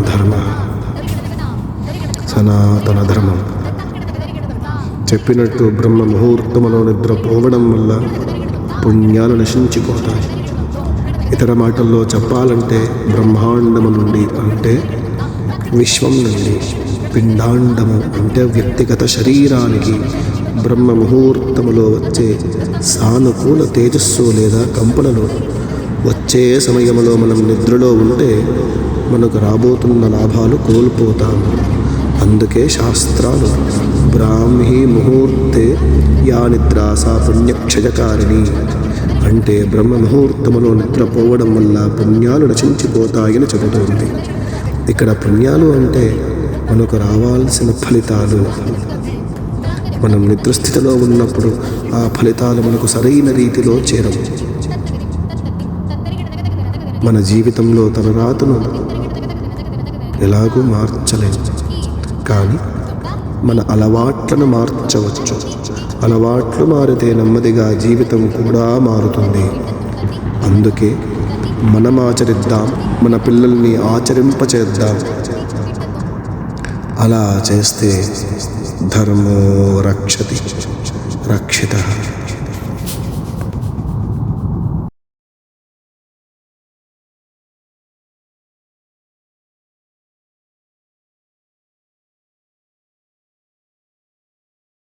ధర్మ సనాతన ధర్మం చెప్పినట్టు బ్రహ్మ ముహూర్తములో నిద్రపోవడం వల్ల పుణ్యాలు నశించిపోతాయి. ఇతర మాటల్లో చెప్పాలంటే బ్రహ్మాండము నుండి అంటే విశ్వం నుండి పిండాండము అంటే వ్యక్తిగత శరీరానికి బ్రహ్మ ముహూర్తములో వచ్చే సానుకూల తేజస్సు లేదా కంపనలు వచ్చే సమయంలో మనం నిద్రలో ఉంటే మనకు రాబోతున్న లాభాలు కోల్పోతాము అందుకే శాస్త్రాలు బ్రాహ్మీ ముహూర్తే యా నిద్ర సా పుణ్యక్షయకారిణి. అంటే బ్రహ్మ ముహూర్తములో నిద్రపోవడం వల్ల పుణ్యాలు రచించిపోతాయని చెబుతోంది. ఇక్కడ పుణ్యాలు అంటే మనకు రావాల్సిన ఫలితాలు. మనం నిద్రస్థితిలో ఉన్నప్పుడు ఆ ఫలితాలు మనకు సరైన రీతిలో చేరవు. మన జీవితంలో తన రాతను ఎలాగూ మార్చలేము. కానీ మన అలవాట్లను మార్చవచ్చు. అలవాట్లు మారితే నెమ్మదిగా జీవితం కూడా మారుతుంది. అందుకే మనం ఆచరిద్దాం మన పిల్లల్ని ఆచరింపచేద్దాం. అలా చేస్తే ధర్మో రక్షతి రక్షిత.